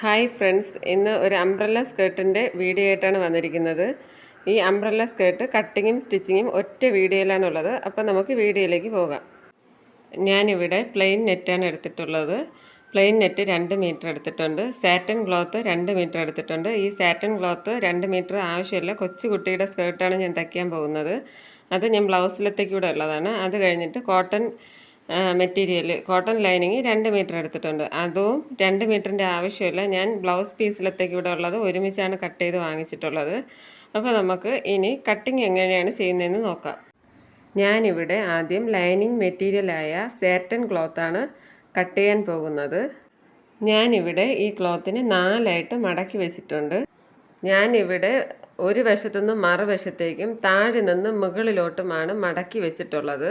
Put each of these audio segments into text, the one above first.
Hi friends ഇന്ന് ഒരു umbrella സ്കേർട്ടിന്റെ video ആയിട്ടാണ് വന്നിരിക്കുന്നത്. ഈ അംബ്രല്ല സ്കേർട്ട് കട്ടിങ്ങും സ്റ്റിച്ചിങ്ങും ഒറ്റ വീഡിയോയിലാണുള്ളത്. അപ്പോൾ നമുക്ക് വീഡിയോയിലേക്ക് പോകാം. ഞാനിവിടെ പ്ലെയിൻ നെറ്റാണ് എടുത്തിട്ടുള്ളത്. പ്ലെയിൻ നെറ്റ് രണ്ട് മീറ്റർ എടുത്തിട്ടുണ്ട്. സാറ്റൻ ക്ലോത്ത് രണ്ട് മീറ്റർ എടുത്തിട്ടുണ്ട്. ഈ സാറ്റൻ ക്ലോത്ത് രണ്ട് മീറ്റർ ആവശ്യമില്ല. കൊച്ചു കുട്ടിയുടെ സ്കേർട്ടാണ് ഞാൻ തയ്ക്കാൻ പോകുന്നത്. അത് ഞാൻ ബ്ലൗസിലത്തേക്ക് ഇവിടെ ഉള്ളതാണ്. അത് കഴിഞ്ഞിട്ട് കോട്ടൺ മെറ്റീരിയൽ കോട്ടൺ ലൈനിങ് രണ്ട് മീറ്റർ എടുത്തിട്ടുണ്ട്. അതും രണ്ട് മീറ്ററിന്റെ ആവശ്യമില്ല. ഞാൻ ബ്ലൗസ് പീസിലത്തേക്ക് ഇവിടെ ഉള്ളത് ഒരുമിച്ചാണ് കട്ട് ചെയ്ത് വാങ്ങിച്ചിട്ടുള്ളത്. അപ്പോൾ നമുക്ക് ഇനി കട്ടിങ് എങ്ങനെയാണ് ചെയ്യുന്നതെന്ന് നോക്കാം. ഞാനിവിടെ ആദ്യം ലൈനിങ് മെറ്റീരിയലായ സാറ്റൻ ക്ലോത്താണ് കട്ട് ചെയ്യാൻ പോകുന്നത്. ഞാനിവിടെ ഈ ക്ലോത്തിന് നാലായിട്ട് മടക്കി വെച്ചിട്ടുണ്ട്. ഞാനിവിടെ ഒരു വശത്തുനിന്ന് മറുവശത്തേക്കും താഴെ നിന്ന് മുകളിലോട്ടുമാണ് മടക്കി വെച്ചിട്ടുള്ളത്.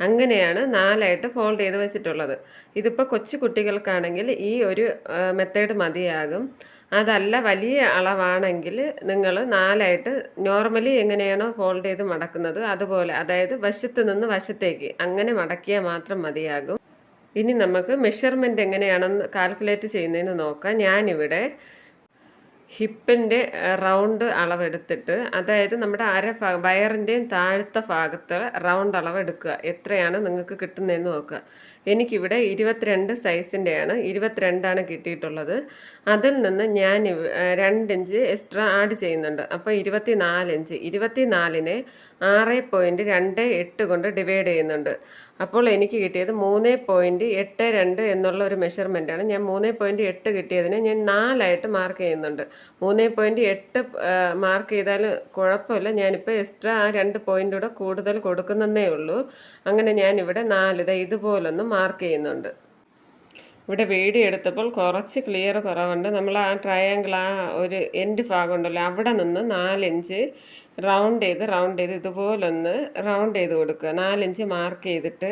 അങ്ങനെയാണ് നാലായിട്ട് ഫോൾഡ് ചെയ്ത് വെച്ചിട്ടുള്ളത്. ഇതിപ്പോൾ കൊച്ചു കുട്ടികൾക്കാണെങ്കിൽ ഈ ഒരു മെത്തേഡ് മതിയാകും. അതല്ല വലിയ അളവാണെങ്കിൽ നിങ്ങൾ നാലായിട്ട് നോർമലി എങ്ങനെയാണോ ഫോൾഡ് ചെയ്ത് മടക്കുന്നത് അതുപോലെ അതായത് വശത്ത് നിന്ന് വശത്തേക്ക് അങ്ങനെ മടക്കിയാൽ മാത്രം മതിയാകും. ഇനി നമുക്ക് മെഷർമെന്റ് എങ്ങനെയാണെന്ന് കാൽക്കുലേറ്റ് ചെയ്യുന്നതെന്ന് നോക്കാം. ഞാനിവിടെ ഹിപ്പിന്റെ റൗണ്ട് അളവെടുത്തിട്ട് അതായത് നമ്മുടെ അര ഭാഗം വയറിന്റെയും താഴത്തെ ഭാഗത്ത് റൗണ്ട് അളവെടുക്കുക. എത്രയാണ് നിങ്ങൾക്ക് കിട്ടുന്നതെന്ന് നോക്കുക. എനിക്കിവിടെ ഇരുപത്തിരണ്ട് സൈസിന്റെയാണ് ഇരുപത്തിരണ്ടാണ് കിട്ടിയിട്ടുള്ളത്. അതിൽ നിന്ന് ഞാൻ രണ്ടിഞ്ച് എക്സ്ട്രാ ആഡ് ചെയ്യുന്നുണ്ട്. അപ്പോൾ ഇരുപത്തി നാലിഞ്ച് ഇരുപത്തി നാലിനെ ആറ് പോയിന്റ് രണ്ട് എട്ട് കൊണ്ട് ഡിവൈഡ് ചെയ്യുന്നുണ്ട്. അപ്പോൾ എനിക്ക് കിട്ടിയത് മൂന്ന് പോയിന്റ് എട്ട് രണ്ട് എന്നുള്ള ഒരു മെഷർമെന്റാണ് ഞാൻ മൂന്ന് പോയിന്റ് എട്ട് കിട്ടിയതിന് ഞാൻ നാലായിട്ട് മാർക്ക് ചെയ്യുന്നുണ്ട്. മൂന്ന് പോയിന്റ് എട്ട് മാർക്ക് ചെയ്താൽ കുഴപ്പമില്ല. ഞാനിപ്പോൾ എക്സ്ട്രാ ആ രണ്ട് പോയിന്റ് കൂടെ കൂടുതൽ കൊടുക്കുന്നതേ ഉള്ളൂ. അങ്ങനെ ഞാനിവിടെ നാലിത ഇതുപോലൊന്ന് മാർക്ക് ചെയ്യുന്നുണ്ട്. ഇവിടെ വീഡിയോ എടുത്തപ്പോൾ കുറച്ച് ക്ലിയർ കുറവുണ്ട്. നമ്മൾ ആ ട്രയാങ്കിൾ ആ ഒരു എൻഡ് ഭാഗമുണ്ടല്ലോ അവിടെ നിന്ന് നാലിഞ്ച് റൗണ്ട് ചെയ്ത് റൗണ്ട് ചെയ്ത് ഇതുപോലൊന്ന് റൗണ്ട് ചെയ്ത് കൊടുക്കുക. നാലിഞ്ച് മാർക്ക് ചെയ്തിട്ട്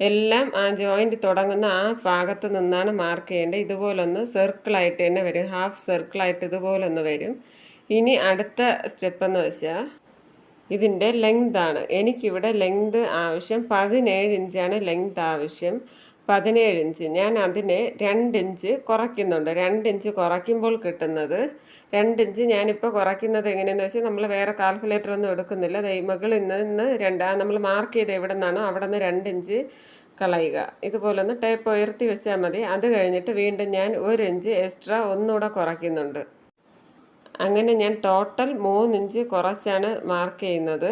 എല്ലാം ആ ജോയിന്റ് തുടങ്ങുന്ന ആ ഭാഗത്ത് നിന്നാണ് മാർക്ക് ചെയ്യേണ്ടത്. ഇതുപോലൊന്ന് സർക്കിളായിട്ട് തന്നെ വരും. ഹാഫ് സർക്കിളായിട്ട് ഇതുപോലൊന്ന് വരും. ഇനി അടുത്ത സ്റ്റെപ്പെന്ന് വെച്ചാൽ ഇതിന്റെ ലെങ്താണ് എനിക്കിവിടെ ലെങ്ത് ആവശ്യം. പതിനേഴ് ഇഞ്ചാണ് ലെങ്ത് ആവശ്യം. പതിനേഴ് ഇഞ്ച്. ഞാൻ അതിനെ രണ്ട് ഇഞ്ച് കുറയ്ക്കുന്നുണ്ട്. രണ്ട് ഇഞ്ച് കുറയ്ക്കുമ്പോൾ കിട്ടുന്നത് രണ്ട് ഇഞ്ച് ഞാനിപ്പോൾ കുറയ്ക്കുന്നത് എങ്ങനെയെന്ന് വെച്ചാൽ നമ്മൾ വേറെ കാൽക്കുലേറ്റർ ഒന്നും എടുക്കുന്നില്ല. ദൈമകൾ മുകളിൽ നിന്ന് രണ്ട് നമ്മൾ മാർക്ക് ചെയ്ത് എവിടെ നിന്നാണോ അവിടെ നിന്ന് രണ്ടിഞ്ച് കളയുക. ഇതുപോലെ ഒന്ന് ടേപ്പ് ഉയർത്തി വെച്ചാൽ മതി. അത് കഴിഞ്ഞിട്ട് വീണ്ടും ഞാൻ ഒരു ഇഞ്ച് എക്സ്ട്രാ ഒന്നുകൂടെ കുറയ്ക്കുന്നുണ്ട്. അങ്ങനെ ഞാൻ ടോട്ടൽ മൂന്നിഞ്ച് കുറച്ചാണ് മാർക്ക് ചെയ്യുന്നത്.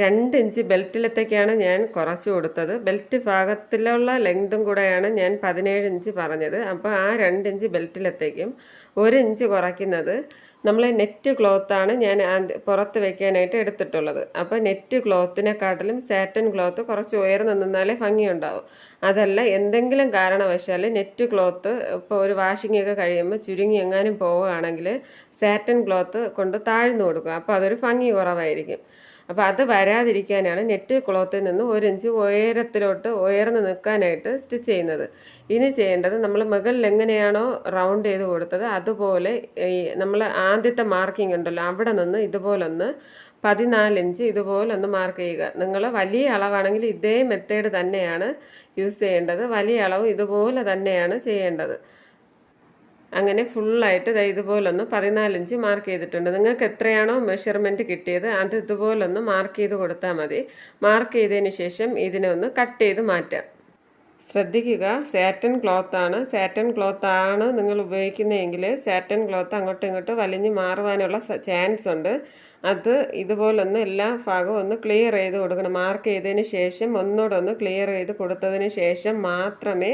രണ്ട് ഇഞ്ച് ബെൽറ്റിലത്തേക്കാണ് ഞാൻ കുറച്ച് കൊടുത്തത്. ബെൽറ്റ് ഭാഗത്തിലുള്ള ലെങ്തും കൂടെയാണ് ഞാൻ പതിനേഴ് ഇഞ്ച് പറഞ്ഞത്. അപ്പോൾ ആ രണ്ട് ഇഞ്ച് ബെൽറ്റിലത്തേക്കും ഒരു ഇഞ്ച് കുറയ്ക്കുന്നത് നമ്മൾ നെറ്റ് ക്ലോത്താണ് ഞാൻ പുറത്ത് വെക്കാനായിട്ട് എടുത്തിട്ടുള്ളത്. അപ്പോൾ നെറ്റ് ക്ലോത്തിനെക്കാട്ടിലും സാറ്റൻ ക്ലോത്ത് കുറച്ച് ഉയർന്നു നിന്നാലേ ഭംഗിയുണ്ടാവും. അതല്ല എന്തെങ്കിലും കാരണവശാൽ നെറ്റ് ക്ലോത്ത് ഇപ്പോൾ ഒരു വാഷിംഗ് ഒക്കെ കഴിയുമ്പോൾ ചുരുങ്ങി എങ്ങാനും പോവുകയാണെങ്കിൽ സാറ്റൻ ക്ലോത്ത് കൊണ്ട് താഴ്ന്നു കൊടുക്കും. അപ്പോൾ അതൊരു ഭംഗി കുറവായിരിക്കും. അപ്പോൾ അത് വരാതിരിക്കാനാണ് നെറ്റ് ക്ലോത്തിൽ നിന്ന് ഒരു ഇഞ്ച് ഉയരത്തിലോട്ട് ഉയർന്ന് നിൽക്കാനായിട്ട് സ്റ്റിച്ച് ചെയ്യുന്നത്. ഇനി ചെയ്യേണ്ടത് നമ്മൾ മുകളിൽ എങ്ങനെയാണോ റൗണ്ട് ചെയ്ത് കൊടുത്തത് അതുപോലെ ഈ നമ്മൾ ആദ്യത്തെ മാർക്കിംഗ് ഉണ്ടല്ലോ അവിടെ നിന്ന് ഇതുപോലൊന്ന് ഇതുപോലെ ഒന്ന് മാർക്ക് ചെയ്യുക. നിങ്ങൾ വലിയ അളവാണെങ്കിൽ ഇതേ മെത്തേഡ് തന്നെയാണ് യൂസ് ചെയ്യേണ്ടത്. വലിയ അളവ് ഇതുപോലെ തന്നെയാണ് ചെയ്യേണ്ടത്. അങ്ങനെ ഫുള്ളായിട്ട് ദാ ഇതുപോലൊന്ന് പതിനാലിഞ്ച് മാർക്ക് ചെയ്തിട്ടുണ്ട്. നിങ്ങൾക്ക് എത്രയാണോ മെഷർമെന്റ് കിട്ടിയത് അത് ഇതുപോലൊന്ന് മാർക്ക് ചെയ്ത് കൊടുത്താൽ മതി. മാർക്ക് ചെയ്തതിന് ശേഷം ഇതിനെ ഒന്ന് കട്ട് ചെയ്ത് മാറ്റാം. ശ്രദ്ധിക്കുക സാറ്റൻ ക്ലോത്താണ് സാറ്റൻ ക്ലോത്താണ് നിങ്ങൾ ഉപയോഗിക്കുന്നതെങ്കിൽ സാറ്റൻ ക്ലോത്ത് അങ്ങോട്ടും ഇങ്ങോട്ടും വലിഞ്ഞ് മാറുവാനുള്ള ചാൻസ് ഉണ്ട്. അത് ഇതുപോലൊന്ന് എല്ലാ ഭാഗവും ഒന്ന് ക്ലിയർ ചെയ്ത് കൊടുക്കണം. മാർക്ക് ചെയ്തതിന് ശേഷം ഒന്നുകൂടെ ഒന്ന് ക്ലിയർ ചെയ്ത് കൊടുത്തതിന് ശേഷം മാത്രമേ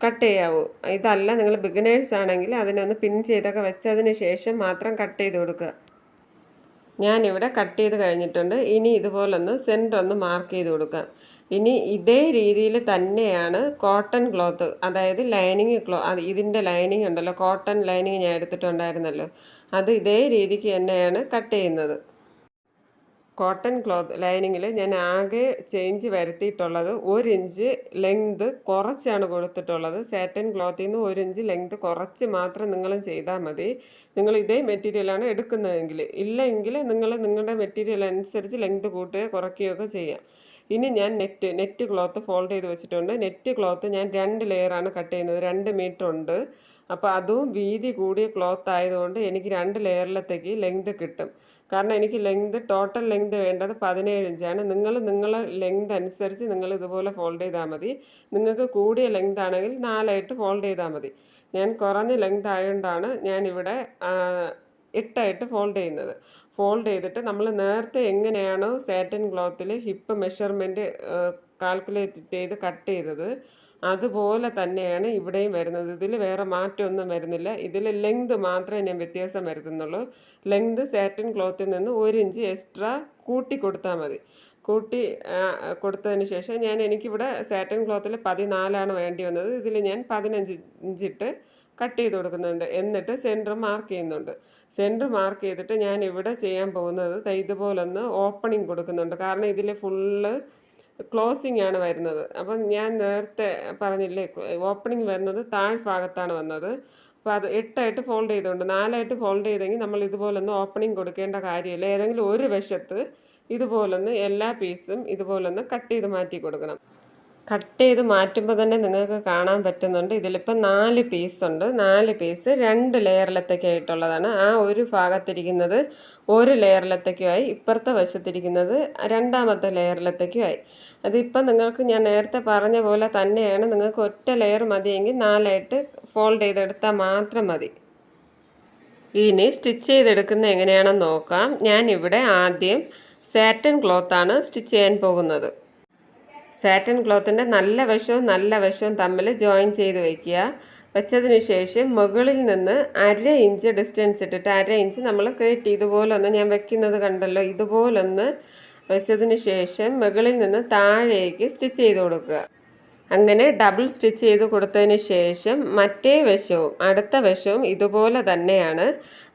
കട്ട് ചെയ്യാവൂ. ഇതല്ല നിങ്ങൾ ബിഗിനേഴ്സ് ആണെങ്കിൽ അതിനൊന്ന് പിൻ ചെയ്തൊക്കെ വെച്ചതിന് ശേഷം മാത്രം കട്ട് ചെയ്ത് കൊടുക്കുക. ഞാനിവിടെ കട്ട് ചെയ്ത് കഴിഞ്ഞിട്ടുണ്ട്. ഇനി ഇതുപോലൊന്ന് സെന്റർ ഒന്ന് മാർക്ക് ചെയ്ത് കൊടുക്കാം ഇനി ഇതേ രീതിയിൽ തന്നെയാണ് കോട്ടൺ ക്ലോത്ത് അതായത് ലൈനിങ് ക്ലോ അത് ഇതിന്റെ ലൈനിങ് ഉണ്ടല്ലോ കോട്ടൺ ലൈനിങ് ഞാൻ എടുത്തിട്ടുണ്ടായിരുന്നല്ലോ. അത് ഇതേ രീതിക്ക് തന്നെയാണ് കട്ട് ചെയ്യുന്നത്. കോട്ടൺ ക്ലോത്ത് ലൈനിങ്ങിൽ ഞാൻ ആകെ ചേഞ്ച് വരുത്തിയിട്ടുള്ളത് ഒരു ഇഞ്ച് ലെങ്ത് കുറച്ചാണ് കൊടുത്തിട്ടുള്ളത്. സാറ്റൻ ക്ലോത്തിൽ നിന്ന് ഒരു ഇഞ്ച് ലെങ്ത് കുറച്ച് മാത്രം നിങ്ങളും ചെയ്താൽ മതി. നിങ്ങൾ ഇതേ മെറ്റീരിയലാണ് എടുക്കുന്നതെങ്കിൽ. ഇല്ലെങ്കിൽ നിങ്ങൾ നിങ്ങളുടെ മെറ്റീരിയൽ അനുസരിച്ച് ലെങ്ത് കൂട്ടുകയോ കുറയ്ക്കുകയോ ഒക്കെ ചെയ്യാം. ഇനി ഞാൻ നെറ്റ് നെറ്റ് ക്ലോത്ത് ഫോൾഡ് ചെയ്ത് വെച്ചിട്ടുണ്ട്. നെറ്റ് ക്ലോത്ത് ഞാൻ രണ്ട് ലെയറാണ് കട്ട് ചെയ്യുന്നത്. രണ്ട് മീറ്റർ ഉണ്ട്. അപ്പോൾ അതും വീതി കൂടിയ ക്ലോത്ത് ആയതുകൊണ്ട് എനിക്ക് രണ്ട് ലെയറിലത്തേക്ക് ലെങ്ത് കിട്ടും. കാരണം എനിക്ക് ലെങ്ത് ടോട്ടൽ ലെങ്ത് വേണ്ടത് പതിനേഴ് ഇഞ്ചാണ്. നിങ്ങൾ നിങ്ങളെ ലെങ്ത് അനുസരിച്ച് നിങ്ങൾ ഇതുപോലെ ഫോൾഡ് ചെയ്താൽ മതി. നിങ്ങൾക്ക് കൂടിയ ലെങ്ത് ആണെങ്കിൽ നാലായിട്ട് ഫോൾഡ് ചെയ്താൽ മതി. ഞാൻ കുറഞ്ഞ ലെങ്ത് ആയതുകൊണ്ടാണ് ഞാനിവിടെ എട്ടായിട്ട് ഫോൾഡ് ചെയ്യുന്നത്. ഫോൾഡ് ചെയ്തിട്ട് നമ്മൾ നേരത്തെ എങ്ങനെയാണോ സാറ്റൻ ക്ലോത്തിൽ ഹിപ്പ് മെഷർമെന്റ് കാൽക്കുലേറ്റ് ചെയ്ത് കട്ട് ചെയ്തത്. അതുപോലെ തന്നെയാണ് ഇവിടെയും വരുന്നത്. ഇതിൽ വേറെ മാറ്റമൊന്നും വരുന്നില്ല. ഇതിൽ ലെങ്ത് മാത്രമേ ഞാൻ വ്യത്യാസം വരുത്തുന്നുള്ളൂ. ലെങ്ത് സാറ്റിൻ ക്ലോത്തിൽ നിന്ന് ഒരു ഇഞ്ച് എക്സ്ട്രാ കൂട്ടി കൊടുത്താൽ മതി. കൂട്ടി കൊടുത്തതിന് ശേഷം ഞാൻ എനിക്കിവിടെ സാറ്റിൻ ക്ലോത്തിൽ പതിനാലാണ് വേണ്ടി വന്നത്. ഇതിൽ ഞാൻ പതിനഞ്ച് ഇഞ്ചിട്ട് കട്ട് ചെയ്ത് കൊടുക്കുന്നുണ്ട്. എന്നിട്ട് സെന്റർ മാർക്ക് ചെയ്യുന്നുണ്ട്. സെന്റർ മാർക്ക് ചെയ്തിട്ട് ഞാൻ ഇവിടെ ചെയ്യാൻ പോകുന്നത് ഇതുപോലൊന്ന് ഓപ്പണിങ് കൊടുക്കുന്നുണ്ട്. കാരണം ഇതിൽ ഫുള്ള് ക്ലോസിങ് ആണ് വരുന്നത്. അപ്പം ഞാൻ നേരത്തെ പറഞ്ഞില്ലേ ഓപ്പണിംഗ് വരുന്നത് താഴ്ഭാഗത്താണ് വന്നത്. അപ്പോൾ അത് എട്ടായിട്ട് ഫോൾഡ് ചെയ്തുകൊണ്ട് നാലായിട്ട് ഫോൾഡ് ചെയ്തെങ്കിൽ നമ്മൾ ഇതുപോലൊന്ന് ഓപ്പണിംഗ് കൊടുക്കേണ്ട കാര്യമില്ല. ഏതെങ്കിലും ഒരു വശത്ത് ഇതുപോലൊന്ന് എല്ലാ പീസും ഇതുപോലൊന്ന് കട്ട് ചെയ്ത് മാറ്റി കൊടുക്കണം. കട്ട് ചെയ്ത് മാറ്റുമ്പോൾ തന്നെ നിങ്ങൾക്ക് കാണാൻ പറ്റുന്നുണ്ട്. ഇതിലിപ്പോൾ നാല് പീസ് ഉണ്ട്. നാല് പീസ് രണ്ട് ലെയറിലത്തേക്കായിട്ടുള്ളതാണ് ആ ഒരു ഭാഗത്തിരിക്കുന്നത് ഒരു ലെയറിലത്തേക്കുമായി ഇപ്പുറത്തെ വശത്തിരിക്കുന്നത് രണ്ടാമത്തെ ലെയറിലത്തേക്കുമായി അതിപ്പം നിങ്ങൾക്ക് ഞാൻ നേരത്തെ പറഞ്ഞ പോലെ തന്നെയാണ്. നിങ്ങൾക്ക് ഒറ്റ ലെയർ മതിയെങ്കിൽ നാലായിട്ട് ഫോൾഡ് ചെയ്തെടുത്താൽ മാത്രം മതി. ഇനി സ്റ്റിച്ച് ചെയ്തെടുക്കുന്ന എങ്ങനെയാണെന്ന് നോക്കാം. ഞാനിവിടെ ആദ്യം സാറ്റൻ ക്ലോത്താണ് സ്റ്റിച്ച് ചെയ്യാൻ പോകുന്നത്. സാറ്റൻ ക്ലോത്തിന്റെ നല്ല വശവും നല്ല വശവും തമ്മിൽ ജോയിൻ ചെയ്ത് വയ്ക്കുക വെച്ചതിന് ശേഷം മുകളിൽ നിന്ന് അര ഇഞ്ച് ഡിസ്റ്റൻസ് ഇട്ടിട്ട് അര ഇഞ്ച് നമ്മൾ കയറ്റി ഇതുപോലൊന്ന് ഞാൻ വെക്കുന്നത് കണ്ടല്ലോ ഇതുപോലൊന്ന് വെച്ചതിന് ശേഷം മുകളിൽ നിന്ന് താഴേക്ക് സ്റ്റിച്ച് ചെയ്ത് കൊടുക്കുക. അങ്ങനെ ഡബിൾ സ്റ്റിച്ച് ചെയ്ത് കൊടുത്തതിന് ശേഷം മറ്റേ വശവും അടുത്ത വശവും ഇതുപോലെ തന്നെയാണ്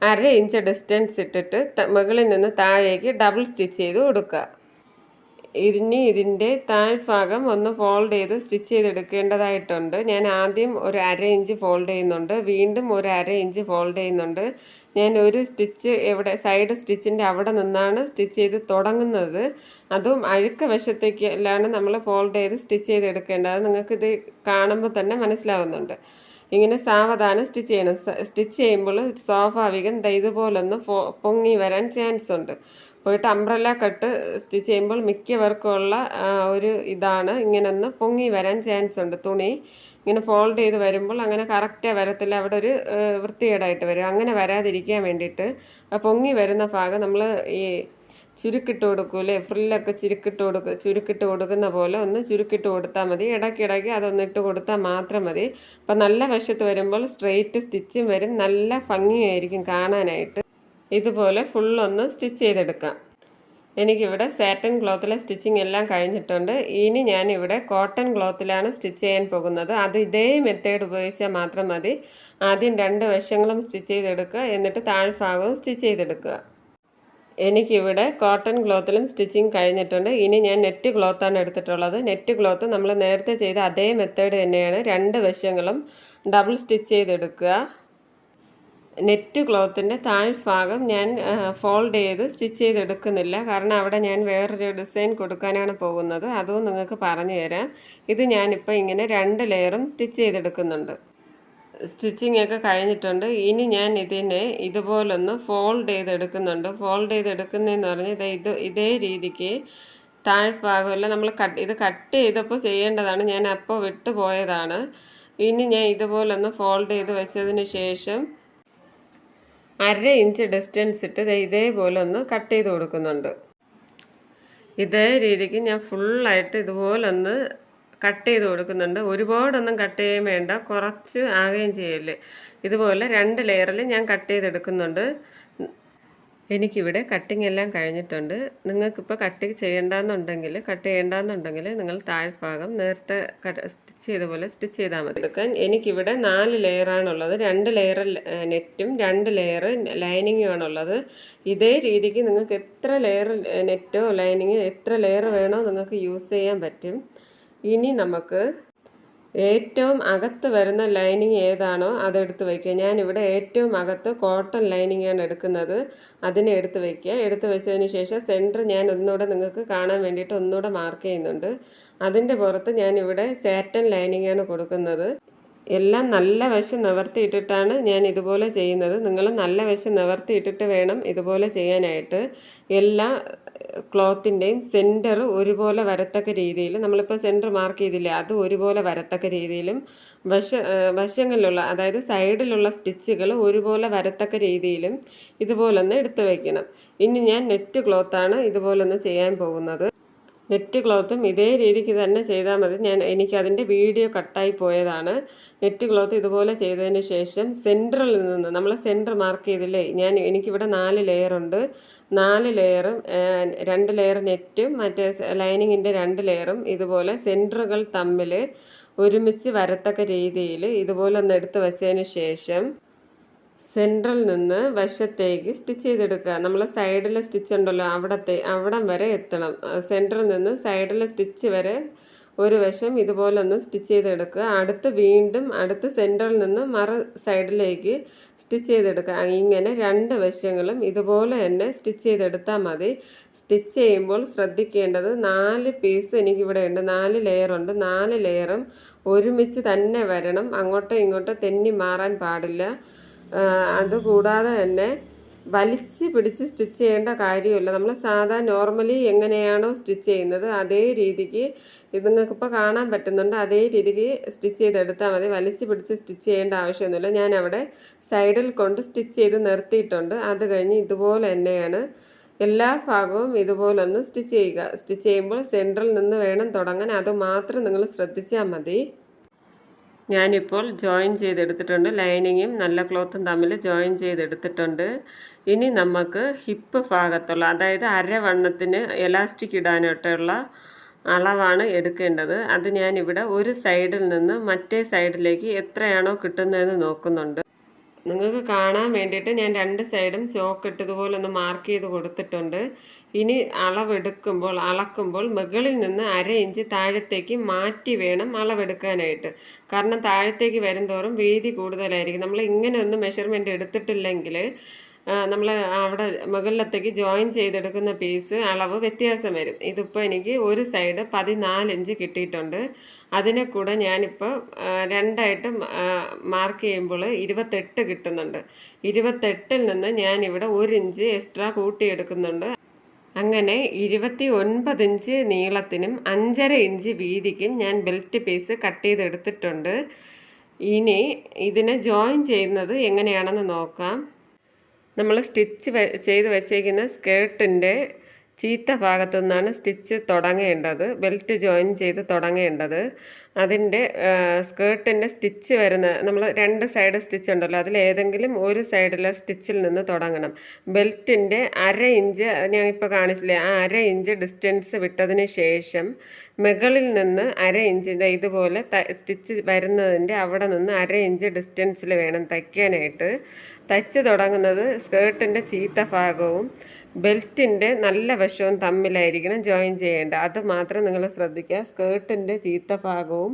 അര ഇഞ്ച് ഡിസ്റ്റൻസ് ഇട്ടിട്ട് മുകളിൽ നിന്ന് താഴേക്ക് ഡബിൾ സ്റ്റിച്ച് ചെയ്ത് കൊടുക്കുക. ഇനി ഇതിന്റെ താഴ്ഭാഗം ഒന്ന് ഫോൾഡ് ചെയ്ത് സ്റ്റിച്ച് ചെയ്തെടുക്കേണ്ടതായിട്ടുണ്ട്. ഞാൻ ആദ്യം ഒരു അര ഇഞ്ച് ഫോൾഡ് ചെയ്യുന്നുണ്ട്. വീണ്ടും ഒരു അര ഇഞ്ച് ഫോൾഡ് ചെയ്യുന്നുണ്ട്. ഞാൻ ഒരു സ്റ്റിച്ച് എവിടെ സൈഡ് സ്റ്റിച്ചിന്റെ അവിടെ നിന്നാണ് സ്റ്റിച്ച് ചെയ്ത് തുടങ്ങുന്നത്. അതും അഴുക്ക വശത്തേക്കെല്ലാം നമ്മൾ ഫോൾഡ് ചെയ്ത് സ്റ്റിച്ച് ചെയ്തെടുക്കേണ്ടത്. നിങ്ങൾക്കിത് കാണുമ്പോൾ തന്നെ മനസ്സിലാവുന്നുണ്ട്. ഇങ്ങനെ സാവധാനം സ്റ്റിച്ച് ചെയ്യണം. സ്റ്റിച്ച് ചെയ്യുമ്പോൾ സ്വാഭാവികം ദൈതുപോലൊന്ന് പൊങ്ങി വരാൻ ചാൻസ് ഉണ്ട്. പോയിട്ട് അംബ്രല്ല കട്ട് സ്റ്റിച്ച് ചെയ്യുമ്പോൾ മിക്കവർക്കുള്ള ഒരു ഇതാണ്. ഇങ്ങനെ ഒന്ന് പൊങ്ങി വരാൻ ചാൻസ് ഉണ്ട്. തുണി ഇങ്ങനെ ഫോൾഡ് ചെയ്ത് വരുമ്പോൾ അങ്ങനെ കറക്റ്റേ വരത്തില്ല. അവിടെ ഒരു വൃത്തികേടായിട്ട് വരും. അങ്ങനെ വരാതിരിക്കാൻ വേണ്ടിയിട്ട് പൊങ്ങി വരുന്ന ഭാഗം നമ്മൾ ഈ ചുരുക്കിട്ട് കൊടുക്കൂലേ ഫ്രില്ലൊക്കെ ചുരുക്കിട്ട് കൊടുക്ക ചുരുക്കിട്ട് കൊടുക്കുന്ന പോലെ ഒന്ന് ചുരുക്കിട്ട് കൊടുത്താൽ മതി. ഇടയ്ക്കിടയ്ക്ക് അതൊന്ന് ഇട്ട് കൊടുത്താൽ മാത്രം മതി. അപ്പം നല്ല വശത്ത് വരുമ്പോൾ സ്ട്രെയിറ്റ് സ്റ്റിച്ചും വരും. നല്ല ഭംഗിയായിരിക്കും കാണാനായിട്ട്. ഇതുപോലെ ഫുള്ളൊന്ന് സ്റ്റിച്ച് ചെയ്തെടുക്കാം. എനിക്കിവിടെ സാറ്റൻ ക്ലോത്തിലെ സ്റ്റിച്ചിങ് എല്ലാം കഴിഞ്ഞിട്ടുണ്ട്. ഇനി ഞാനിവിടെ കോട്ടൺ ക്ലോത്തിലാണ് സ്റ്റിച്ച് ചെയ്യാൻ പോകുന്നത്. അത് ഇതേ മെത്തേഡ് ഉപയോഗിച്ചാൽ മാത്രം മതി. ആദ്യം രണ്ട് വശങ്ങളും സ്റ്റിച്ച് ചെയ്തെടുക്കുക. എന്നിട്ട് താഴ്ഭാഗവും സ്റ്റിച്ച് ചെയ്തെടുക്കുക. എനിക്കിവിടെ കോട്ടൺ ക്ലോത്തിലും സ്റ്റിച്ചിങ് കഴിഞ്ഞിട്ടുണ്ട്. ഇനി ഞാൻ നെറ്റ് ക്ലോത്താണ് എടുത്തിട്ടുള്ളത്. നെറ്റ് ക്ലോത്ത് നമ്മൾ നേരത്തെ ചെയ്ത അതേ മെത്തേഡ് തന്നെയാണ്. രണ്ട് വശങ്ങളും ഡബിൾ സ്റ്റിച്ച് ചെയ്തെടുക്കുക. നെറ്റ് ക്ലോത്തിന്റെ താഴ്ഭാഗം ഞാൻ ഫോൾഡ് ചെയ്ത് സ്റ്റിച്ച് ചെയ്തെടുക്കുന്നില്ല. കാരണം അവിടെ ഞാൻ വേറൊരു ഡിസൈൻ കൊടുക്കാനാണ് പോകുന്നത്. അതും നിങ്ങൾക്ക് പറഞ്ഞു തരാം. ഇത് ഞാനിപ്പോൾ ഇങ്ങനെ രണ്ട് ലെയറും സ്റ്റിച്ച് ചെയ്തെടുക്കുന്നുണ്ട്. സ്റ്റിച്ചിങ് ഒക്കെ കഴിഞ്ഞിട്ടുണ്ട്. ഇനി ഞാൻ ഇതിനെ ഇതുപോലൊന്ന് ഫോൾഡ് ചെയ്തെടുക്കുന്നുണ്ട്. ഫോൾഡ് ചെയ്തെടുക്കുന്നതെന്ന് പറഞ്ഞാൽ ഇത് ഇത് രീതിക്ക് താഴ്ഭാഗമല്ല നമ്മൾ കട്ട് ഇത് കട്ട് ചെയ്തപ്പോൾ ചെയ്യേണ്ടതാണ്. ഞാൻ അപ്പോൾ വിട്ടുപോയതാണ്. ഇനി ഞാൻ ഇതുപോലൊന്ന് ഫോൾഡ് ചെയ്ത് വെച്ചതിന് ശേഷം അര ഇഞ്ച് ഡിസ്റ്റൻസ് ഇട്ട് ഇതേപോലെ ഒന്ന് കട്ട് ചെയ്ത് കൊടുക്കുന്നുണ്ട്. ഇതേ രീതിക്ക് ഞാൻ ഫുള്ളായിട്ട് ഇതുപോലെ ഒന്ന് കട്ട് ചെയ്ത് കൊടുക്കുന്നുണ്ട്. ഒരുപാടൊന്നും കട്ട് ചെയ്യാൻ വേണ്ട. കുറച്ച് ആകുകയും ചെയ്യല്ലേ. ഇതുപോലെ രണ്ട് ലെയറിൽ ഞാൻ കട്ട് ചെയ്തെടുക്കുന്നുണ്ട്. എനിക്കിവിടെ കട്ടിംഗ് എല്ലാം കഴിഞ്ഞിട്ടുണ്ട്. നിങ്ങൾക്കിപ്പോൾ കട്ട് ചെയ്യേണ്ടെന്നുണ്ടെങ്കിൽ കട്ട് ചെയ്യേണ്ടെന്നുണ്ടെങ്കിൽ നിങ്ങൾ താഴ്ഭാഗം നേരത്തെ സ്റ്റിച്ച് ചെയ്ത പോലെ സ്റ്റിച്ച് ചെയ്താൽ മതി. എടുക്കാൻ എനിക്കിവിടെ നാല് ലെയറാണുള്ളത് രണ്ട് ലെയർ നെറ്റും രണ്ട് ലെയർ ലൈനിങ്ങും ആണുള്ളത്. ഇതേ രീതിക്ക് നിങ്ങൾക്ക് എത്ര ലെയർ നെറ്റോ ലൈനിങ്ങോ എത്ര ലെയർ വേണോ നിങ്ങൾക്ക് യൂസ് ചെയ്യാൻ പറ്റും. ഇനി നമുക്ക് ഏറ്റവും അകത്ത് വരുന്ന ലൈനിങ് ഏതാണോ അതെടുത്ത് വയ്ക്കുക. ഞാനിവിടെ ഏറ്റവും അകത്ത് കോട്ടൺ ലൈനിങ് ആണ് എടുക്കുന്നത്. അതിനെ എടുത്ത് വയ്ക്കുക. എടുത്ത് വെച്ചതിന് ശേഷം സെന്റർ ഞാൻ ഒന്നുകൂടെ നിങ്ങൾക്ക് കാണാൻ വേണ്ടിയിട്ട് ഒന്നുകൂടെ മാർക്ക് ചെയ്യുന്നുണ്ട്. അതിന്റെ പുറത്ത് ഞാനിവിടെ സാറ്റൻ ലൈനിങ് ആണ് കൊടുക്കുന്നത്. എല്ലാം നല്ല വശം നിവർത്തിയിട്ടിട്ടാണ് ഞാൻ ഇതുപോലെ ചെയ്യുന്നത്. നിങ്ങൾ നല്ല വശം നിവർത്തിയിട്ടിട്ട് വേണം ഇതുപോലെ ചെയ്യാനായിട്ട്. എല്ലാ ക്ലോത്തിന്റെയും സെന്റർ ഒരുപോലെ വരത്തക്ക രീതിയിൽ നമ്മളിപ്പോൾ സെന്റർ മാർക്ക് ചെയ്തില്ലേ അത് ഒരുപോലെ വരത്തക്ക രീതിയിലും വശ വശങ്ങളിലുള്ള അതായത് സൈഡിലുള്ള സ്റ്റിച്ചുകൾ ഒരുപോലെ വരത്തക്ക രീതിയിലും ഇതുപോലൊന്ന് എടുത്തു വയ്ക്കണം ഇനി ഞാൻ നെറ്റ് ക്ലോത്താണ് ഇതുപോലൊന്ന് ചെയ്യാൻ പോകുന്നത്. നെറ്റ് ക്ലോത്തും ഇതേ രീതിക്ക് തന്നെ ചെയ്താൽ മതി. ഞാൻ എനിക്കതിന്റെ വീഡിയോ കട്ടായി പോയതാണ്. നെറ്റ് ക്ലോത്ത് ഇതുപോലെ ചെയ്തതിന് ശേഷം സെന്ററിൽ നിന്ന് നമ്മൾ സെന്റർ മാർക്ക് ചെയ്തില്ലേ? ഞാൻ എനിക്കിവിടെ നാല് ലെയറുണ്ട് നാല് ലെയറും രണ്ട് ലെയർ നെറ്റും മറ്റേ ലൈനിങ്ങിന്റെ രണ്ട് ലെയറും ഇതുപോലെ സെന്ററുകൾ തമ്മിൽ ഒരുമിച്ച് വരത്തക്ക രീതിയിൽ ഇതുപോലെ ഒന്ന് എടുത്ത് വെച്ചതിന് ശേഷം സെൻട്രൽ നിന്ന് വശത്തേക്ക് സ്റ്റിച്ച് ചെയ്തെടുക്കുക. നമ്മൾ സൈഡിലെ സ്റ്റിച്ച് ഉണ്ടല്ലോ അവിടത്തെ അവിടം വരെ എത്തണം. സെൻട്രൽ നിന്ന് സൈഡിലെ സ്റ്റിച്ച് വരെ ഒരു വശം ഇതുപോലെ ഒന്ന് സ്റ്റിച്ച് ചെയ്തെടുക്കുക. അടുത്ത് വീണ്ടും അടുത്ത് സെന്ററിൽ നിന്ന് മറ സൈഡിലേക്ക് സ്റ്റിച്ച് ചെയ്തെടുക്കുക. ഇങ്ങനെ രണ്ട് വശങ്ങളും ഇതുപോലെ തന്നെ സ്റ്റിച്ച് ചെയ്തെടുത്താൽ മതി. സ്റ്റിച്ച് ചെയ്യുമ്പോൾ ശ്രദ്ധിക്കേണ്ടത് നാല് പീസ് എനിക്കിവിടെ ഉണ്ട്. നാല് ലെയറുണ്ട് നാല് ലെയറും ഒരുമിച്ച് തന്നെ വരണം. അങ്ങോട്ടോ ഇങ്ങോട്ടോ തെന്നി മാറാൻ പാടില്ല. അതുകൂടാതെ തന്നെ വലിച്ച് പിടിച്ച് സ്റ്റിച്ച് ചെയ്യേണ്ട കാര്യമില്ല. നമ്മൾ സാധാ നോർമലി എങ്ങനെയാണോ സ്റ്റിച്ച് ചെയ്യുന്നത് അതേ രീതിക്ക് ഇത് നിങ്ങൾക്കിപ്പോൾ കാണാൻ പറ്റുന്നുണ്ട്. അതേ രീതിക്ക് സ്റ്റിച്ച് ചെയ്തെടുത്താൽ മതി. വലിച്ച് പിടിച്ച് സ്റ്റിച്ച് ചെയ്യേണ്ട ആവശ്യമൊന്നുമില്ല. അവിടെ സൈഡിൽ കൊണ്ട് സ്റ്റിച്ച് ചെയ്ത് നിർത്തിയിട്ടുണ്ട്. അത് കഴിഞ്ഞ് ഇതുപോലെ തന്നെയാണ് എല്ലാ ഭാഗവും ഇതുപോലൊന്ന് സ്റ്റിച്ച് ചെയ്യുക. സ്റ്റിച്ച് ചെയ്യുമ്പോൾ സെന്ററിൽ നിന്ന് വേണം തുടങ്ങാൻ. അത് മാത്രം നിങ്ങൾ ശ്രദ്ധിച്ചാൽ മതി. ഞാനിപ്പോൾ ജോയിൻ ചെയ്തെടുത്തിട്ടുണ്ട്. ലൈനിങ്ങും നല്ല ക്ലോത്തും തമ്മിൽ ജോയിൻ ചെയ്തെടുത്തിട്ടുണ്ട്. ഇനി നമുക്ക് ഹിപ്പ് ഭാഗത്തുള്ള അതായത് അരവണ്ണത്തിന് എലാസ്റ്റിക് ഇടാനായിട്ടുള്ള അളവാണ് എടുക്കേണ്ടത്. അത് ഞാനിവിടെ ഒരു സൈഡിൽ നിന്ന് മറ്റേ സൈഡിലേക്ക് എത്രയാണോ കിട്ടുന്നതെന്ന് നോക്കുന്നുണ്ട്. നിങ്ങൾക്ക് കാണാൻ വേണ്ടിയിട്ട് ഞാൻ രണ്ട് സൈഡും ചോക്ക് ഇട്ടതുപോലെ ഒന്ന് മാർക്ക് ചെയ്ത് കൊടുത്തിട്ടുണ്ട്. ഇനി അളവെടുക്കുമ്പോൾ അളക്കുമ്പോൾ മുകളിൽ നിന്ന് അര ഇഞ്ച് താഴത്തേക്ക് മാറ്റി വേണം അളവെടുക്കാനായിട്ട്. കാരണം താഴത്തേക്ക് വരും തോറും വീതി കൂടുതലായിരിക്കും. നമ്മൾ ഇങ്ങനെ ഒന്ന് മെഷർമെന്റ് എടുത്തിട്ടില്ലെങ്കിൽ നമ്മൾ അവിടെ മുകളിലത്തേക്ക് ജോയിൻ ചെയ്തെടുക്കുന്ന പീസ് അളവ് വ്യത്യാസം വരും. ഇതിപ്പോൾ എനിക്ക് ഒരു സൈഡ് പതിനാലിഞ്ച് കിട്ടിയിട്ടുണ്ട്. അതിനെ കൂടെ ഞാനിപ്പോൾ രണ്ടായിട്ട് മാർക്ക് ചെയ്യുമ്പോൾ ഇരുപത്തെട്ട് കിട്ടുന്നുണ്ട്. ഇരുപത്തെട്ടിൽ നിന്ന് ഞാനിവിടെ ഒരു ഇഞ്ച് എക്സ്ട്രാ കൂട്ടിയെടുക്കുന്നുണ്ട്. അങ്ങനെ ഇരുപത്തി ഒൻപത് ഇഞ്ച് നീളത്തിനും അഞ്ചര ഇഞ്ച് വീതിക്കും ഞാൻ ബെൽറ്റ് പീസ് കട്ട് ചെയ്തെടുത്തിട്ടുണ്ട്. ഇനി ഇതിനെ ജോയിൻ ചെയ്യുന്നത് എങ്ങനെയാണെന്ന് നോക്കാം. നമ്മൾ സ്റ്റിച്ച് ചെയ്ത് വെച്ചേക്കുന്ന സ്കേർട്ടിന്റെ ചീത്ത ഭാഗത്തു നിന്നാണ് സ്റ്റിച്ച് തുടങ്ങേണ്ടത് ബെൽറ്റ് ജോയിൻ ചെയ്ത് തുടങ്ങേണ്ടത്. അതിന്റെ സ്കേർട്ടിന്റെ സ്റ്റിച്ച് വരുന്ന നമ്മൾ രണ്ട് സൈഡ് സ്റ്റിച്ച് ഉണ്ടല്ലോ അതിൽ ഏതെങ്കിലും ഒരു സൈഡിലെ സ്റ്റിച്ചിൽ നിന്ന് തുടങ്ങണം. ബെൽറ്റിന്റെ അര ഇഞ്ച് ഞാൻ ഇപ്പോൾ കാണിച്ചില്ലേ ആ അര ഇഞ്ച് ഡിസ്റ്റൻസ് വിട്ടതിന് ശേഷം മുകളിൽ നിന്ന് അര ഇഞ്ച് ഇതുപോലെ സ്റ്റിച്ച് വരുന്നതിന്റെ അവിടെ നിന്ന് അര ഇഞ്ച് ഡിസ്റ്റൻസിൽ വേണം തയ്ക്കാനായിട്ട്. തയ്ച്ച് തുടങ്ങുന്നത് സ്കേർട്ടിന്റെ ചീത്ത ഭാഗവും ബെൽറ്റിന്റെ നല്ല വശവും തമ്മിലായിരിക്കണം ജോയിൻ ചെയ്യേണ്ടത്. അത് മാത്രം നിങ്ങൾ ശ്രദ്ധിക്കുക. സ്കേർട്ടിന്റെ ചീത്ത ഭാഗവും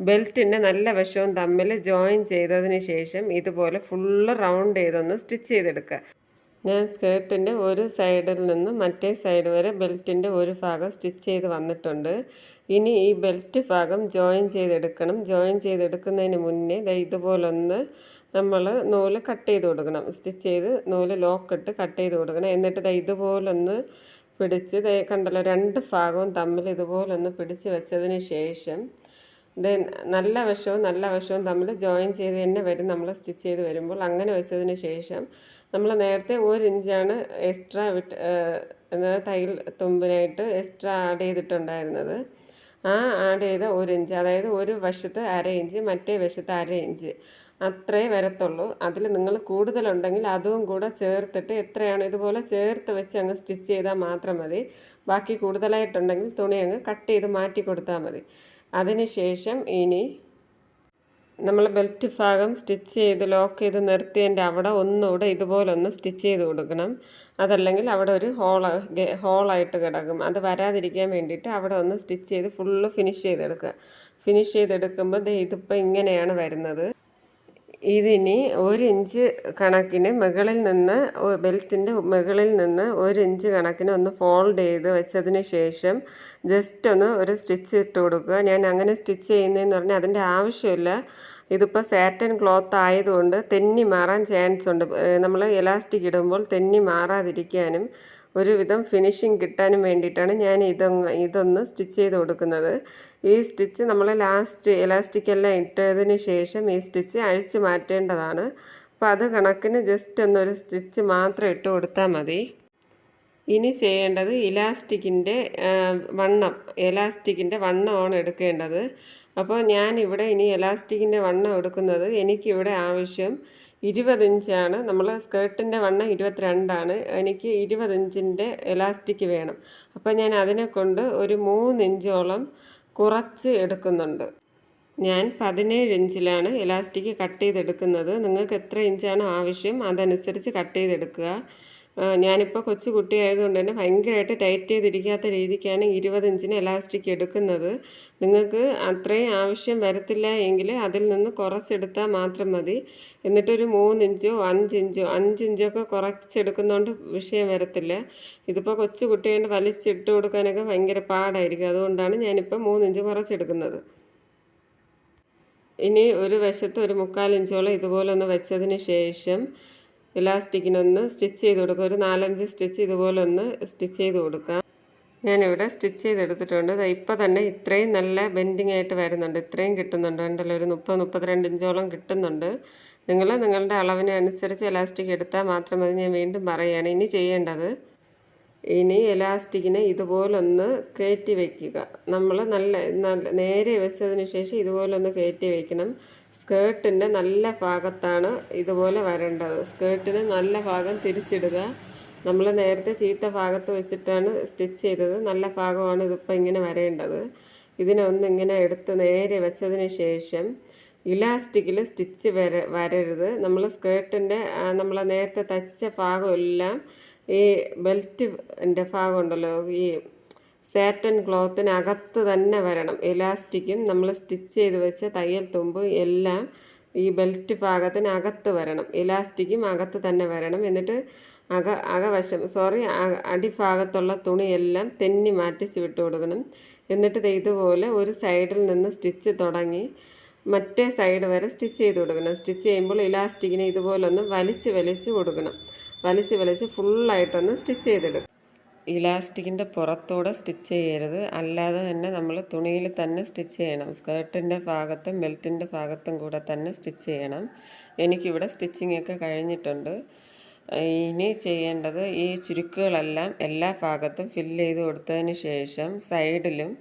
ബെൽറ്റിന്റെ നല്ല വശവും തമ്മിൽ ജോയിൻ ചെയ്തതിന് ശേഷം ഇതുപോലെ ഫുള്ള് റൗണ്ട് ചെയ്തൊന്ന് സ്റ്റിച്ച് ചെയ്തെടുക്കുക. ഞാൻ സ്കേർട്ടിന്റെ ഒരു സൈഡിൽ നിന്ന് മറ്റേ സൈഡ് വരെ ബെൽറ്റിന്റെ ഒരു ഭാഗം സ്റ്റിച്ച് ചെയ്ത് വന്നിട്ടുണ്ട്. ഇനി ഈ ബെൽറ്റ് ഭാഗം ജോയിൻ ചെയ്തെടുക്കണം. ജോയിൻ ചെയ്തെടുക്കുന്നതിന് മുന്നേ ഇതുപോലൊന്ന് നമ്മൾ നൂൽ കട്ട് ചെയ്ത് കൊടുക്കണം. സ്റ്റിച്ച് ചെയ്ത് നൂൽ ലോക്കിട്ട് കട്ട് ചെയ്ത് കൊടുക്കണം. എന്നിട്ട് ഇത് ഇതുപോലൊന്ന് പിടിച്ച് കണ്ടല്ലോ രണ്ട് ഭാഗവും തമ്മിൽ ഇതുപോലൊന്ന് പിടിച്ച് വെച്ചതിന് ശേഷം ഇത് നല്ല വശവും നല്ല വശവും തമ്മിൽ ജോയിൻ ചെയ്ത് തന്നെ വരും. നമ്മൾ സ്റ്റിച്ച് ചെയ്ത് വരുമ്പോൾ അങ്ങനെ വെച്ചതിന് ശേഷം നമ്മൾ നേരത്തെ ഒരു ഇഞ്ചാണ് എക്സ്ട്രാ വിട്ട് തയ്യൽ തുമ്പിനായിട്ട് എക്സ്ട്രാ ആഡ് ചെയ്തിട്ടുണ്ടായിരുന്നത്. ആ ആഡ് ചെയ്ത ഒരു ഇഞ്ച് അതായത് ഒരു വശത്ത് അര ഇഞ്ച് മറ്റേ വശത്ത് അര ഇഞ്ച്. അത്രേ വരത്തുള്ളൂ. അതിൽ നിങ്ങൾ കൂടുതലുണ്ടെങ്കിൽ അതും കൂടെ ചേർത്തിട്ട് എത്രയാണ് ഇതുപോലെ ചേർത്ത് വെച്ച് അങ്ങ് സ്റ്റിച്ച് ചെയ്താൽ മാത്രം മതി. ബാക്കി കൂടുതലായിട്ടുണ്ടെങ്കിൽ തുണി അങ്ങ് കട്ട് ചെയ്ത് മാറ്റി കൊടുത്താൽ മതി. അതിനുശേഷം ഇനി നമ്മൾ ബെൽറ്റ് ഭാഗം സ്റ്റിച്ച് ചെയ്ത് ലോക്ക് ചെയ്ത് നിർത്തിയതിന്റെ അവിടെ ഒന്നുകൂടെ ഇതുപോലെ ഒന്ന് സ്റ്റിച്ച് ചെയ്ത് കൊടുക്കണം. അതല്ലെങ്കിൽ അവിടെ ഒരു ഹോൾ ഹോളായിട്ട് കിടക്കും. അത് വരാതിരിക്കാൻ വേണ്ടിയിട്ട് അവിടെ ഒന്ന് സ്റ്റിച്ച് ചെയ്ത് ഫുള്ള് ഫിനിഷ് ചെയ്തെടുക്കുക. ഫിനിഷ് ചെയ്തെടുക്കുമ്പോൾ ഇതിപ്പോൾ ഇങ്ങനെയാണ് വരുന്നത്. ഇതിനി ഒരു ഇഞ്ച് കണക്കിന് മുകളിൽ നിന്ന് ബെൽറ്റിന്റെ മുകളിൽ നിന്ന് ഒരു ഇഞ്ച് കണക്കിന് ഒന്ന് ഫോൾഡ് ചെയ്ത് വെച്ചതിന് ശേഷം ജസ്റ്റ് ഒന്ന് ഒരു സ്റ്റിച്ച് ഇട്ട് കൊടുക്കുക. ഞാൻ അങ്ങനെ സ്റ്റിച്ച് ചെയ്യുന്നതെന്ന് പറഞ്ഞാൽ അതിന്റെ ആവശ്യമില്ല. ഇതിപ്പോൾ സാറ്റൻ ക്ലോത്ത് ആയതുകൊണ്ട് തെന്നി മാറാൻ ചാൻസ് ഉണ്ട്. നമ്മൾ എലാസ്റ്റിക് ഇടുമ്പോൾ തെന്നി മാറാതിരിക്കാനും ഒരുവിധം ഫിനിഷിങ് കിട്ടാനും വേണ്ടിയിട്ടാണ് ഞാൻ ഇതൊന്ന് ഇതൊന്ന് സ്റ്റിച്ച് ചെയ്ത് കൊടുക്കുന്നത്. ഈ സ്റ്റിച്ച് നമ്മൾ ലാസ്റ്റ് എലാസ്റ്റിക് എല്ലാം ഇട്ടതിന് ശേഷം ഈ സ്റ്റിച്ച് അഴിച്ച് മാറ്റേണ്ടതാണ്. അപ്പോൾ അത് കണക്കിന് ജസ്റ്റ് ഒന്നൊരു സ്റ്റിച്ച് മാത്രം ഇട്ട് കൊടുത്താൽ മതി. ഇനി ചെയ്യേണ്ടത് ഇലാസ്റ്റിക്കിന്റെ വണ്ണം എലാസ്റ്റിക്കിന്റെ വണ്ണമാണ് എടുക്കേണ്ടത്. അപ്പോൾ ഞാനിവിടെ ഇനി എലാസ്റ്റിക്കിന്റെ വണ്ണം എടുക്കുന്നത് എനിക്കിവിടെ ആവശ്യം ഇരുപത് ഇഞ്ചാണ് നമ്മൾ സ്കേർട്ടിന്റെ വണ്ണം ഇരുപത്തിരണ്ടാണ്. എനിക്ക് ഇരുപത് ഇഞ്ചിന്റെ എലാസ്റ്റിക് വേണം. അപ്പോൾ ഞാൻ അതിനെ കൊണ്ട് ഒരു മൂന്ന് ഇഞ്ചോളം കുറച്ച് എടുക്കുന്നുണ്ട്. ഞാൻ പതിനേഴ് ഇഞ്ചിലാണ് ഇലാസ്റ്റിക് കട്ട് ചെയ്തെടുക്കുന്നത്. നിങ്ങൾക്ക് എത്ര ഇഞ്ചാണ് ആവശ്യം? അതനുസരിച്ച് കട്ട് ചെയ്തെടുക്കുക. ഞാനിപ്പോൾ കൊച്ചു കുട്ടിയായതുകൊണ്ട് തന്നെ ഭയങ്കരമായിട്ട് ടൈറ്റ് ചെയ്തിരിക്കാത്ത രീതിക്കാണ് ഇരുപത് ഇഞ്ചിന് എലാസ്റ്റിക് എടുക്കുന്നത്. നിങ്ങൾക്ക് അത്രയും ആവശ്യം വരത്തില്ല എങ്കിൽ അതിൽ നിന്ന് കുറച്ചെടുത്താൽ മാത്രം മതി. എന്നിട്ടൊരു മൂന്നിഞ്ചോ അഞ്ചിഞ്ചോ അഞ്ചിഞ്ചൊക്കെ കുറച്ചെടുക്കുന്നതുകൊണ്ട് വിഷയം വരത്തില്ല. ഇതിപ്പോൾ കൊച്ചു കുട്ടികളുടെ വലിച്ചിട്ട് കൊടുക്കാനൊക്കെ ഭയങ്കര പാടായിരിക്കും. അതുകൊണ്ടാണ് ഞാനിപ്പോൾ മൂന്നിഞ്ച് കുറച്ചെടുക്കുന്നത്. ഇനി ഒരു വശത്ത് ഒരു മുക്കാലിഞ്ചോളം ഇതുപോലെ ഒന്ന് വെച്ചതിന് ശേഷം ഇലാസ്റ്റിക്കിനൊന്ന് സ്റ്റിച്ച് ചെയ്ത് കൊടുക്കുക. ഒരു നാലഞ്ച് സ്റ്റിച്ച് ഇതുപോലെ ഒന്ന് സ്റ്റിച്ച് ചെയ്ത് കൊടുക്കാം ഞാനിവിടെ സ്റ്റിച്ച് ചെയ്തെടുത്തിട്ടുണ്ട്. ഇപ്പോൾ തന്നെ ഇത്രയും നല്ല ബെൻഡിങ് ആയിട്ട് വരുന്നുണ്ട്. ഇത്രയും കിട്ടുന്നുണ്ട്. ഉണ്ടല്ലോ ഒരു മുപ്പത് മുപ്പത്തിരണ്ട് ഇഞ്ചോളം കിട്ടുന്നുണ്ട്. നിങ്ങൾ നിങ്ങളുടെ അളവിനനുസരിച്ച് എലാസ്റ്റിക് എടുത്താൽ മാത്രം മതി. ഞാൻ വീണ്ടും പറയുകയാണ് ഇനി ചെയ്യേണ്ടത് ഇനി എലാസ്റ്റിക്കിനെ ഇതുപോലൊന്ന് കയറ്റി വയ്ക്കുക. നമ്മൾ നല്ല നേരെ വെച്ചതിന് ശേഷം ഇതുപോലൊന്ന് കയറ്റി വയ്ക്കണം. സ്കേർട്ടിന്റെ നല്ല ഭാഗത്താണ് ഇതുപോലെ വരേണ്ടത്. സ്കേർട്ടിന് നല്ല ഭാഗം തിരിച്ചിടുക. നമ്മൾ നേരത്തെ ചീത്ത ഭാഗത്ത് വെച്ചിട്ടാണ് സ്റ്റിച്ച് ചെയ്തത്. നല്ല ഭാഗമാണ് ഇതിപ്പോൾ ഇങ്ങനെ വരേണ്ടത്. ഇതിനെ ഒന്ന് ഇങ്ങനെ എടുത്ത് നേരെ വെച്ചതിന് ശേഷം ഇലാസ്റ്റിക്കിൽ സ്റ്റിച്ച് വര വരരുത്. നമ്മൾ സ്കേർട്ടിന്റെ നമ്മൾ നേരത്തെ തച്ച ഭാഗമെല്ലാം ഈ ബെൽറ്റിന്റെ ഭാഗമുണ്ടല്ലോ ഈ സാറ്റൻ ക്ലോത്തിനകത്ത് തന്നെ വരണം. എലാസ്റ്റിക്കും നമ്മൾ സ്റ്റിച്ച് ചെയ്ത് വെച്ച തയ്യൽ തുമ്പ് എല്ലാം ഈ ബെൽറ്റ് ഭാഗത്തിനകത്ത് വരണം. ഇലാസ്റ്റിക്കും അകത്ത് തന്നെ വരണം. എന്നിട്ട് അക അകവശം സോറി അടിഭാഗത്തുള്ള തുണിയെല്ലാം തെന്നി മാറ്റിച്ച് വിട്ട് കൊടുക്കണം. എന്നിട്ട് ഇതുപോലെ ഒരു സൈഡിൽ നിന്ന് സ്റ്റിച്ച് തുടങ്ങി മറ്റേ സൈഡ് വരെ സ്റ്റിച്ച് ചെയ്ത് കൊടുക്കണം. സ്റ്റിച്ച് ചെയ്യുമ്പോൾ ഇലാസ്റ്റിക്കിനെ ഇതുപോലൊന്ന് വലിച്ച് വലിച്ച് കൊടുക്കണം. വലിച്ച് വലിച്ച് ഫുള്ളായിട്ടൊന്ന് സ്റ്റിച്ച് ചെയ്തെടുക്കും ഇലാസ്റ്റിക്കിന്റെ പുറത്തൂടെ സ്റ്റിച്ച് ചെയ്യരുത്. അല്ലാതെ തന്നെ നമ്മൾ തുണിയിൽ തന്നെ സ്റ്റിച്ച് ചെയ്യണം. സ്കേർട്ടിന്റെ ഭാഗത്തും ബെൽറ്റിന്റെ ഭാഗത്തും കൂടെ തന്നെ സ്റ്റിച്ച് ചെയ്യണം. എനിക്കിവിടെ സ്റ്റിച്ചിങ് ഒക്കെ കഴിഞ്ഞിട്ടുണ്ട്. ഇനി ചെയ്യേണ്ടത് ഈ ചുരുക്കുകളെല്ലാം എല്ലാ ഭാഗത്തും ഫില്ല് ചെയ്ത് കൊടുത്തതിന് ശേഷം സൈഡിലും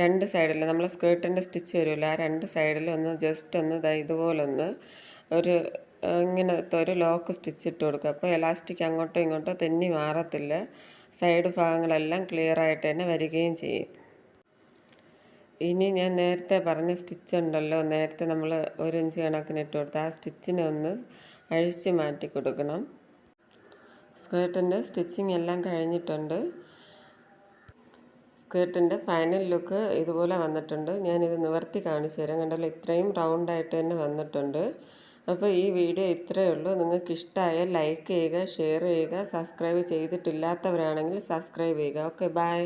രണ്ട് സൈഡിലും നമ്മൾ സ്കേർട്ടിന്റെ സ്റ്റിച്ച് വരുമല്ലോ ആ രണ്ട് സൈഡിലും ഒന്ന് ജസ്റ്റ് ഒന്ന് ഇതുപോലൊന്ന് ഒരു ഇങ്ങനത്തെ ഒരു ലോക്ക് സ്റ്റിച്ച് ഇട്ട് കൊടുക്കുക. അപ്പോൾ എലാസ്റ്റിക് അങ്ങോട്ടോ ഇങ്ങോട്ടോ തെന്നി മാറത്തില്ല. സൈഡ് ഭാഗങ്ങളെല്ലാം ക്ലിയർ ആയിട്ട് തന്നെ വരികയും ചെയ്യും. ഇനി ഞാൻ നേരത്തെ പറഞ്ഞ സ്റ്റിച്ച് ഉണ്ടല്ലോ നേരത്തെ നമ്മൾ ഒരു ഇഞ്ച് കണക്കിന് ഇട്ട് കൊടുത്ത് ആ സ്റ്റിച്ചിനെ ഒന്ന് അഴിച്ച് മാറ്റി കൊടുക്കണം. സ്കേർട്ടിന്റെ സ്റ്റിച്ചിങ് എല്ലാം കഴിഞ്ഞിട്ടുണ്ട്. സ്കേർട്ടിന്റെ ഫൈനൽ ലുക്ക് ഇതുപോലെ വന്നിട്ടുണ്ട്. ഞാനിത് നിവർത്തി കാണിച്ചു തരാം. കണ്ടല്ലോ ഇത്രയും റൗണ്ടായിട്ട് തന്നെ വന്നിട്ടുണ്ട്. അപ്പോൾ ഈ വീഡിയോ ഇത്രയേ ഉള്ളൂ. നിങ്ങൾക്ക് ഇഷ്ടമായാൽ ലൈക്ക് ചെയ്യുക ഷെയർ ചെയ്യുക സബ്സ്ക്രൈബ് ചെയ്തിട്ടില്ലാത്തവരാണെങ്കിൽ സബ്സ്ക്രൈബ് ചെയ്യുക. Okay bye.